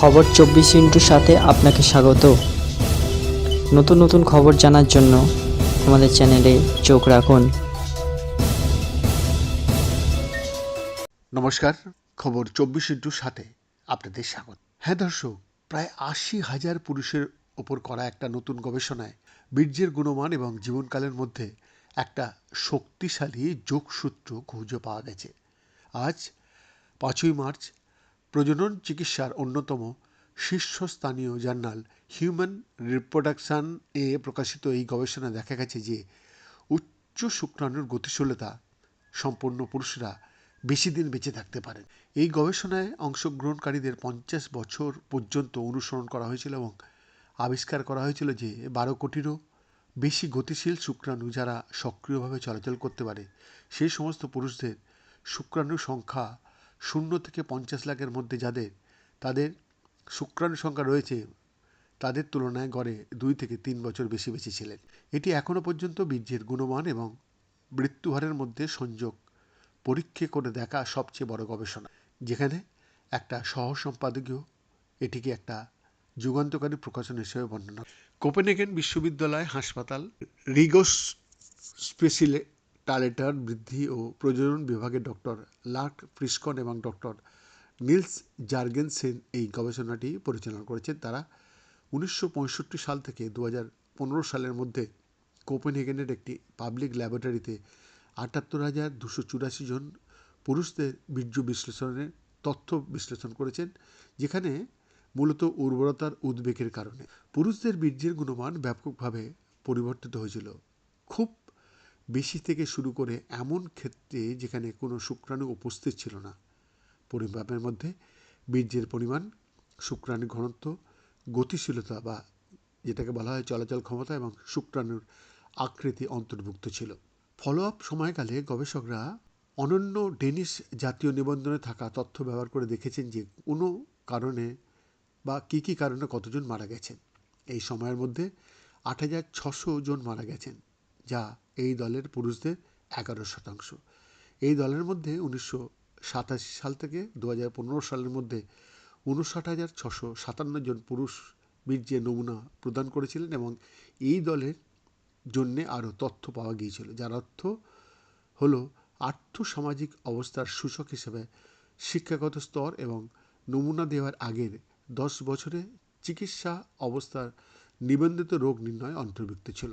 খবর চব্বিশ ইন্টুর সাথে আপনাকে স্বাগত। নতুন নতুন খবর জানার জন্য আমাদের চ্যানেলে চোখ রাখুন। নমস্কার, খবর চব্বিশ ইন্টুর সাথে আপনাদের স্বাগত। হ্যাঁ দর্শক, প্রায় আশি হাজার পুরুষের ওপর করা একটা নতুন গবেষণায় বীর্যের গুণমান এবং জীবনকালের মধ্যে একটা শক্তিশালী যোগসূত্র খুঁজে পাওয়া গেছে। আজ পাঁচই মার্চ প্রজনন চিকিৎসার অন্যতম শীর্ষস্থানীয় জার্নাল হিউম্যান রিপ্রোডাকশন এ প্রকাশিত এই গবেষণায় দেখা গেছে যে উচ্চ শুক্রাণুর গতিশীলতা সম্পন্ন পুরুষরা বেশি দিন বেঁচে থাকতে পারেন। এই গবেষণায় অংশগ্রহণকারীদের পঞ্চাশ বছর পর্যন্ত অনুসরণ করা হয়েছিল এবং আবিষ্কার করা হয়েছিল যে বারো কোটিরও বেশি গতিশীল শুক্রাণু যারা সক্রিয়ভাবে চলাচল করতে পারে, সেই সমস্ত পুরুষদের শুক্রাণুর সংখ্যা শূন্য থেকে পঞ্চাশ লাখের মধ্যে যাদের, তাদের শুক্রাণু সংখ্যা রয়েছে, তাদের তুলনায় গড়ে দুই থেকে তিন বছর বেশি বেশি ছিলেন। এটি এখনও পর্যন্ত বীর্যের গুণমান এবং মৃত্যুহারের মধ্যে সংযোগ পরীক্ষা করে দেখা সবচেয়ে বড় গবেষণা, যেখানে একটা সহ সম্পাদকীয় এটিকে একটা যুগান্তকারী প্রকাশন হিসেবে বর্ণনা কোপেনহেগেন বিশ্ববিদ্যালয় হাসপাতাল, রিগোস স্পেশিলে টালেটার বৃদ্ধি ও প্রজনন বিভাগের ডক্টর লার্ক ফ্রিস্কন এবং ডক্টর নিলস জার্গেনসেন এই গবেষণাটি পরিচালনা করেছেন। তারা উনিশশো পঁয়ষট্টি সাল থেকে দু সালের মধ্যে কোপেনহেগেনের একটি পাবলিক ল্যাবরেটরিতে আটাত্তর হাজার দুশো চুরাশি জন পুরুষদের বীর্য বিশ্লেষণের তথ্য বিশ্লেষণ করেছেন, যেখানে মূলত উর্বরতার উদ্বেগের কারণে। পুরুষদের বীর্যের গুণমান ব্যাপকভাবে পরিবর্তিত হয়েছিল। খুব বেশি থেকে শুরু করে এমন ক্ষেত্রে যেখানে কোনো শুক্রাণু উপস্থিত ছিল না। পরিমাপের মধ্যে বীর্যের পরিমাণ, শুক্রাণু ঘনত্ব, গতিশীলতা বা যেটাকে বলা হয় চলাচল ক্ষমতা এবং শুক্রাণুর আকৃতি অন্তর্ভুক্ত ছিল। ফলো আপ সময়কালে গবেষকরা অনন্য ডেনিস জাতীয় নিবন্ধনে থাকা তথ্য ব্যবহার করে দেখেছেন যে কোনো কারণে বা কী কী কারণে কতজন মারা গেছেন। এই সময়ের মধ্যে আট হাজার ছশো জন মারা গেছেন। যা এই দলের পুরুষদের এগারো শতাংশ। এই দলের মধ্যে উনিশশো সাতাশি সাল থেকে দু হাজার পনেরো সালের মধ্যে উনষাট হাজার ছশো সাতান্ন জন পুরুষ বীর্যের নমুনা প্রদান করেছিলেন এবং এই দলের জন্যে আরও তথ্য পাওয়া গিয়েছিল, যার অর্থ হলো আর্থসামাজিক অবস্থার সূচক হিসেবে শিক্ষাগত স্তর এবং নমুনা দেওয়ার আগের দশ বছরে চিকিৎসা অবস্থার নিবন্ধিত রোগ নির্ণয় অন্তর্ভুক্ত ছিল।